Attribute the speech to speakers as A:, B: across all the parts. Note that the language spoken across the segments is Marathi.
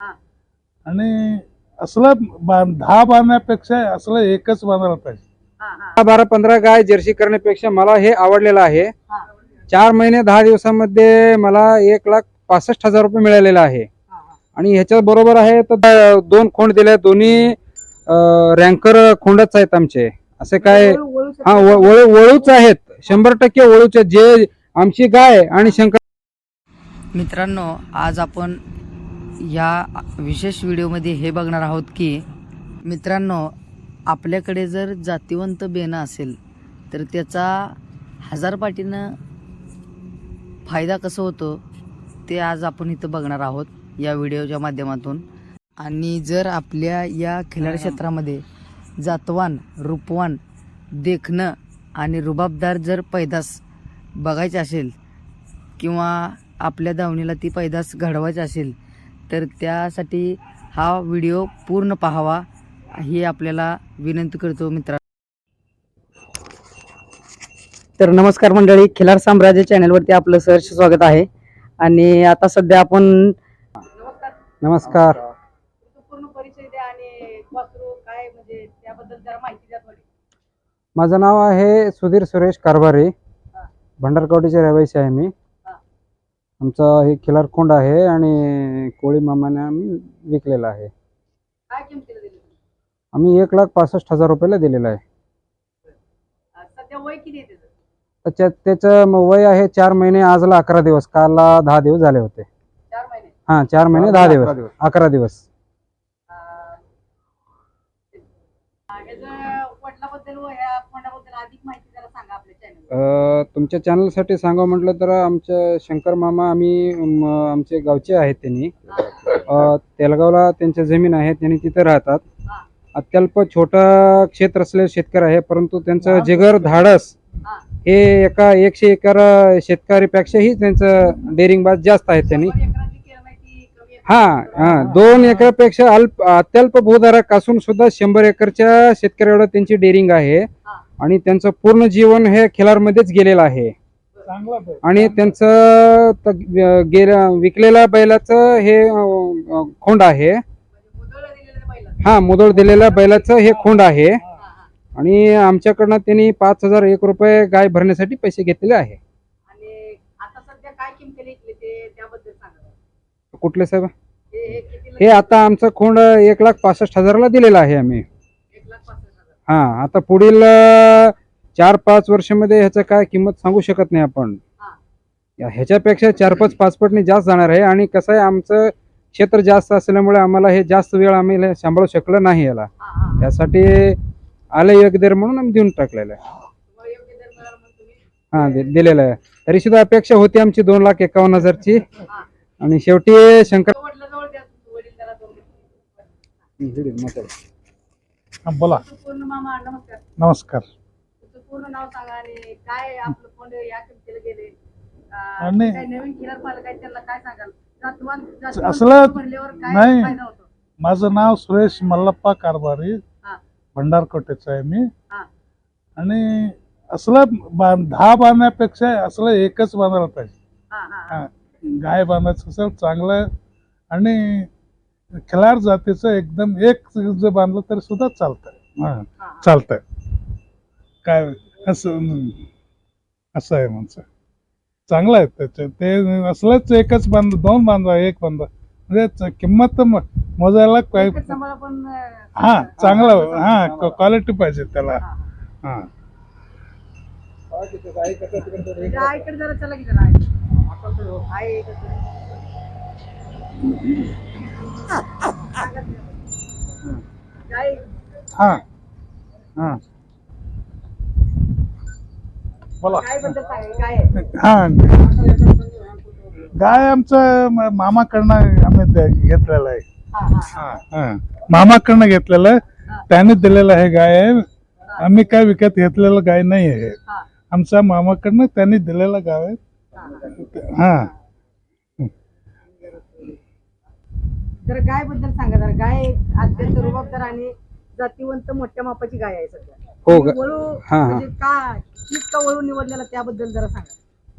A: आणि असलं दहा बांधण्यापेक्षा असलं एकच बांधायला पाहिजे.
B: दहा बारा पंधरा गाय जर्सी करण्यापेक्षा मला हे आवडलेलं आहे.
C: हा,
B: चार महिने दहा दिवसामध्ये मला एक लाख पासष्ट हजार रुपये मिळालेला आहे.
C: हा, हा.
B: आणि ह्याच्या बरोबर आहे तर दोन खोंड दिले दोन्ही रँकर खोंडच आहेत आमचे. असे काय. हा वळूच आहेत. शंभर टक्के वळूच आहेत. जे आमची गाय आणि शंकर
D: मित्रांनो आज आपण या विशेष व्हिडिओमध्ये हे बघणार आहोत की मित्रांनो आपल्याकडे जर जातिवंत बेणं असेल तर त्याचा हजारपाटीनं फायदा कसं होतो ते आज आपण इथं बघणार आहोत या व्हिडिओच्या माध्यमातून. आणि जर आपल्या या खिलाडी क्षेत्रामध्ये जातवान रूपवान देखणं आणि रुबाबदार जर पैदास बघायचे असेल किंवा आपल्या दावणीला ती पैदास घडवायची असेल तर त्यासाठी हा व्हिडिओ पूर्ण पाहावा ही आपल्याला विनंती करतो मित्रा
E: तर नमस्कार मंडळी खिलार साम्राज्य चॅनलवरती आपलं सहर्ष स्वागत आहे. आणि आता सध्या आपण
C: नमस्कार.
B: नमस्कार
C: तुमचा पूर्ण परिचय द्या आणि वासरू काय म्हणजे त्याबद्दल जरा माहिती द्या थोडी.
B: माझं नाव आहे सुधीर सुरेश कारभारे. भंडारकवडीचे रहिवासी आहे मी. आमचं हे खिलार खोंड आहे आणि कोळी मामाने आम्ही विकलेला आहे.
C: काय किमतीला दिली तुम्ही?
B: आम्ही एक लाख पासष्ट हजार रुपयाला दिलेला आहे.
C: अं, सध्या वय किती आहे त्याचं?
B: त्याच्यात त्याचं म- वय आहे चार महिने आजला अकरा दिवस कालला दहा दिवस झाले होते.
C: चार महिने.
B: हा चार महिने दहा दिवस. अकरा दिवस
C: अं, अं, ह्याचं वडिलाबद्दल व ह्या फंडाबद्दल अधिक माहिती जरा सांगा आपल्या चॅनल
B: अ, तुमच्या चॅनलसाठी सांगावं म्हटलं तर आमच्या शंकर मामा आम्ही आमचे गावचे आहेत त्यांनी तेलगावला त्यांच्या जमीन आहे त्यांनी तिथे राहतात. अत्यल्प छोटं क्षेत्र असलेले शेतकरी आहे परंतु त्यांचं जिगर धाडस
C: हा.
B: एका एकशे एकर शेतकरीपेक्षाही त्यांचं डेअरिंगबाज जास्त आहेत त्यांनी हा हा दोन एकरपेक्षा अल्प अत्यल्प भूधारक असून सुद्धा शंभर एकरच्या शेतकऱ्यावर त्यांची डेअरिंग आहे. आणि त्यांचं पूर्ण जीवन हे खिलारमध्येच गेलेलं आहे. आणि त्यांचं गेल्या विकलेल्या बैलाचं हे खोंड आहे.
C: मुदळ दिलेलं पहिलं
B: हा मुदळ दिलेल्या बैलाचं हे खोंड आहे. आणि आमच्याकडनं त्यांनी पाच हजार एक रुपये गाय भरण्यासाठी पैसे घेतलेले आहे.
C: आणि आता सध्या काय किमतीला विकले ते त्याबद्दल सांगा.
B: कुठले साहेब?
C: हे हे
B: हे आता आमचं खोंड एक लाख पासष्ट हजाराला दिलेलं आहे आम्ही
C: एक लाख पस्तीस हजार
B: हा आता पुढील चार पाच वर्षामध्ये ह्याचं काय किंमत सांगू शकत नाही आपण. ह्याच्यापेक्षा चार पाच पाच पटने जास्त जाणार आहे आणि कसं आहे आमचं क्षेत्र जास्त असल्यामुळे आम्हाला हे जास्त वेळ आम्ही सांभाळू शकलं नाही याला. त्यासाठी आले योग्य दर म्हणून आम्ही देऊन टाकलेलं आहे. हा दिलेलं आहे. तरी सुद्धा अपेक्षा होती आमची दोन लाख एकावन्न हजारची. आणि शेवटी शंकर
C: वडिलाजवळ द्या तुमचं वडील जरा दोन
A: हा, बोला.
C: तुमचं पूर्ण मामा नमस्कार.
A: नमस्कार
C: तुमचं पूर्ण नाव सांगा आणि काय आपलं फोन या किमतीला गेले? अं,
A: आणि-
C: काय नवीन खिलार पालक आहेत त्यांना काय सांगाल? जातवान
A: असलं-
C: म्हणल्यावर काय
A: नाही.
C: फायदा होतो?
A: माझं नाव सुरेश मल्लप्पा कारभारी.
C: हा.
A: भंडारकोटेचं आहे मी.
C: हा.
A: आणि असलं बा- दहा बांधण्यापेक्षा असलं एकच बांधायला पाहिजे.
C: हा हा
A: हा. गाय बांधायचं असेल चांगलं आणि खिलार जातीचं एकदम एक जर बांधलं तरी सुद्धा चालतंय. चालतंय. काय असं. असं आहे म्हणजे चांगलं आहे त्याचं. ते असलंच एकच बांध दोन बांधा एक बांधा. म्हणजे किंमत मोजायला काय
C: अं,
A: हा चांगलं हा. क्वालिटी पाहिजे त्याला.
C: हा, जरा चला की
A: हा. हा. बोला.
C: गाय गाय.
A: हा. गाय आमचं मामाकडनं आम्ही द- घेतलेलं आहे.
C: हा. हा.
A: हा हा मामाकडनं घेतलेलं. आहे त्याने दिलेलं आहे गाय. आहे आम्ही काय विकत घेतलेलं गाय नाही आहे. आमच्या मामाकडनं त्यांनी दिलेलं गाव आहे
C: हा. जरा गायबद्दल सांगा जरा गाय अत्यंत रुबाबदार आणि जातीवंत मोठ्या मापाची गाय आहे सध्या
B: हो ग-
C: वळू
B: हा, हा.
C: म्हणजे का तीच का वळू निवडलेला त्याबद्दल जरा सांगा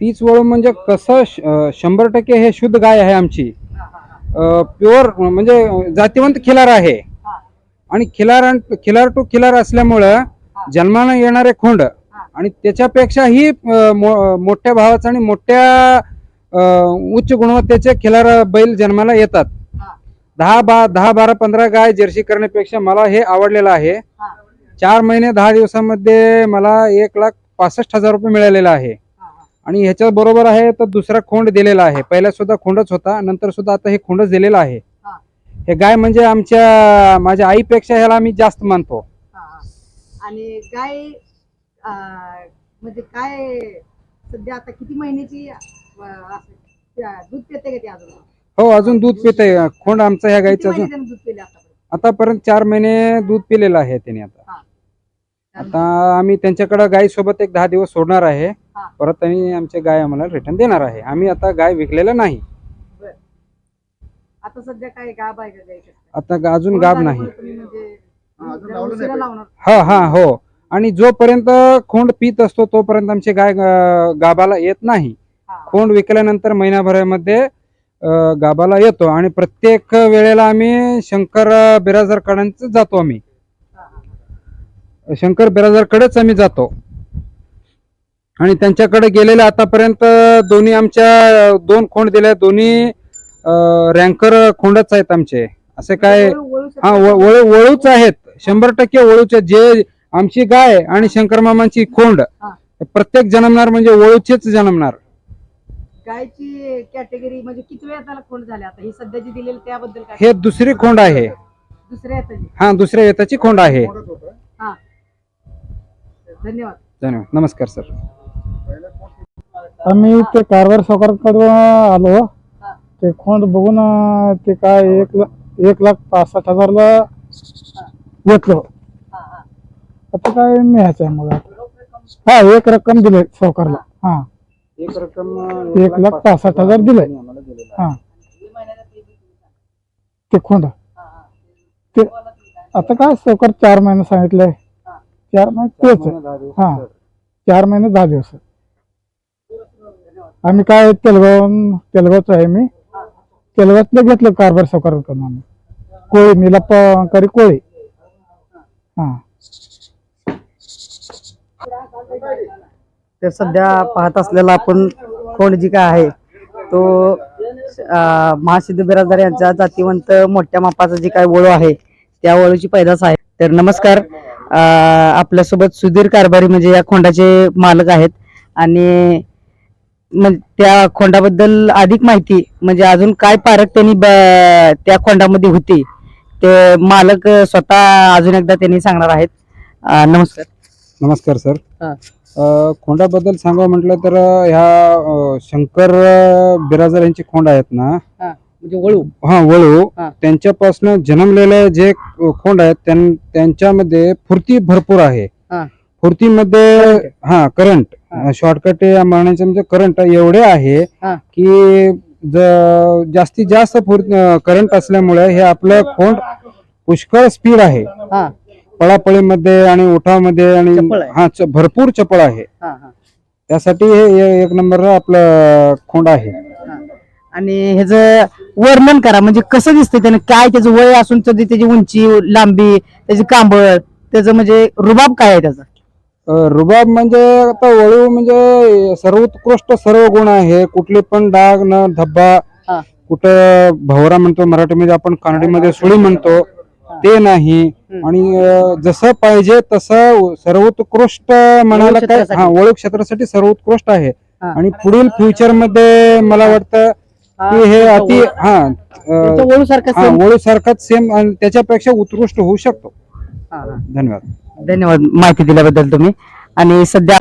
B: तीच वळू म्हणजे कसं श- अं, शंभर टक्के हे शुद्ध गाय आहे आमची
C: हा, हा, हा.
B: प्युअर म्हणजे जातीवंत खिलार आहे
C: हा.
B: आणि खिलार खिलार टू खिलार असल्यामुळं जन्माला येणारे खोंड आणि त्याच्यापेक्षाही अं, मो- मोठ्या भावाचं आणि मोठ्या अं, उच्च गुणवत्तेचे खिलार बैल जन्माला येतात. दहा बा दहा बारा पंधरा गाय जर्सी करण्यापेक्षा मला हे आवडलेलं आहे
C: हा.
B: चार महिने दहा दिवसामध्ये मला एक लाख पासष्ट हजार रुपये मिळालेला आहे. आणि ह्याच्या बरोबर आहे तर दुसरा खोंड दिलेला आहे पहिला सुद्धा खोंडच होता नंतर सुद्धा आता हे खोंडच दिलेलं आहे
C: हा.
B: गाय म्हणजे आमच्या माझ्या आईपेक्षा ह्याला आम्ही जास्त मानतो.
C: आणि गाय म्हणजे काय सध्या आता किती महिन्याची दूध पिते का ती अजून
B: हो अजून दूध पिते खोंड आमचा ह्या गाईचं
C: महिने
B: अजून
C: त्यानं दूध पिले आतापर्यंत?
B: आतापर्यंत चार महिने दूध पिलेलं आहे त्याने आता. आता आम्ही त्यांच्याकडे गाय सोबत एक दहा दिवस सोडणार आहे.
C: हा.
B: परत त्यांनी आमचे गाय आम्हाला रिटर्न देणार आहे. आम्ही आता गाय विकलेलं नाही.
C: आता सध्या काय गाब आहे का गायचं
B: आता गा- अजून गाब नाही.
C: तुम्ही? म्हणजे त्याला उशिरा लावणार.
B: हा हा हो. आणि जोपर्यंत खोंड पित असतो तोपर्यंत आमची गाय अं, गाबाला येत नाही.
C: हा.
B: खोंड विकल्यानंतर महिनाभरामध्ये अं, गाबाला येतो आणि प्रत्येक वेळेला आम्ही शंकर बिराजरकडांच जातो आम्ही. शंकर बिराजरकडेच आम्ही जातो आणि त्यांच्याकडे गेलेले आतापर्यंत दोन्ही आमच्या दोन खोंड दिल्या दोन्ही रँकर खोंडच आहेत आमचे असे काय. हा वळू वळूच आहेत शंभर टक्के वळूचे जे आमची गाय आणि शंकर मामांची खोंड. प्रत्येक जन्मणार म्हणजे वळूचेच जन्मणार
C: गायची कॅटेगरी म्हणजे किती वेळा त्याला खोंड झाले आता? ही सध्या जी दिलेली त्याबद्दल काय?
B: हे दुसरी खोंड आहे.
C: दुसऱ्या येताची
B: हा दुसऱ्या येताची खोंड आहे.
C: हा. धन्यवाद.
B: धन्यवाद. नमस्कार सर.
A: आम्ही ते कारवार सावकारकडून आलो. ते खोंड बघून ते काय एक ला- एक लाख पासष्ट हजारला घेतलं.
C: हा हा.
A: आता काय न्यायचं आहे मला हा एक रक्कम दिले सावकारला. हा.
B: एक रक्कम
A: एक लाख पासष्ट हजार दिले हा. ते खोंड. ते आता काय सावकार चार महिने सांगितलंय. चार महिने तेच हा. चार महिने दहा दिवस आम्ही काय तेलगाव तेलगावच आहे मी. तेलगावातलं घेतलं कारभार सावकाराकडून आम्ही. कोळी निलाप्पा करी कोळी. हा.
E: तर सध्या पाहत असलेला आपण खोंड जी काय आहे तो महासिद्ध बिराजदार यांचा जातीवंत मोठ्या मापाचा जी काय वळू आहे त्या वळूची पैदास आहे. तर नमस्कार आपल्यासोबत सुधीर कारभारी म्हणजे या खोंडाचे मालक आहेत आणि म्हण- त्या खोंडाबद्दल अधिक माहिती म्हणजे अजून काय पारख त्यांनी ब- त्या खोंडामध्ये होती ते मालक स्वतः अजून एकदा त्यांनी सांगणार आहेत. नमस्कार.
B: नमस्कार सर.
E: हा.
B: खोंडाबद्दल सांगावं म्हटलं तर ह्या शंकर बिराजर यांची खोंड आहेत ना
E: म्हणजे वळू
B: हा वळू. त्यांच्यापासून जन्मलेले जे खोंड आहेत त्यां- त्यांच्यामध्ये फुर्ती भरपूर आहे
E: हा.
B: फुर्तीमध्ये. हा करंट. शॉर्टकट म्हणण्याचे म्हणजे करंट एवढे आहे. की जास्तीत जास्त करंट असल्यामुळे हे आपलं खोंड पुष्कळ स्पीड आहे
E: हा
B: पळापळीमध्ये आणि उठामध्ये आणि
E: चपळ आहे.
B: हा च- भरपूर चपळ आहे.
E: हा हा.
B: त्यासाठी हे हे एक नंबर आपलं खोंड आहे.
E: आणि ह्याचं वर्णन करा म्हणजे कसं दिसतंय त्यानं? काय त्याचं वय असून तरी त्याची उंची लांबी त्याची कांबळ त्याचं म्हणजे रुबाब काय आहे त्याचा?
B: अ, रुबाब म्हणजे आता वळू म्हणजे सर्वोत्कृष्ट सर्व गुण आहे. कुठले पण डाग न धब्बा
E: हा.
B: कुठं भवरा म्हणतो मराठीमध्ये आपण कानडीमध्ये सुळी म्हणतो. ते नाही. आणि अ, जसं पाहिजे तसं सर्वोत्कृष्ट म्हणायला काय
E: क्षेत्रासाठी.
B: हा वळू क्षेत्रासाठी सर्वोत्कृष्ट आहे.
E: हा.
B: आणि पुढील फ्युचरमध्ये मला वाटतं की हे अति हा
E: त्याच्या वळू सारखं
B: सारखाच सेम आणि त्याच्यापेक्षा उत्कृष्ट होऊ शकतो. धन्यवाद.
E: धन्यवाद. माहिती दिल्याबद्दल तुम्ही. आणि सध्या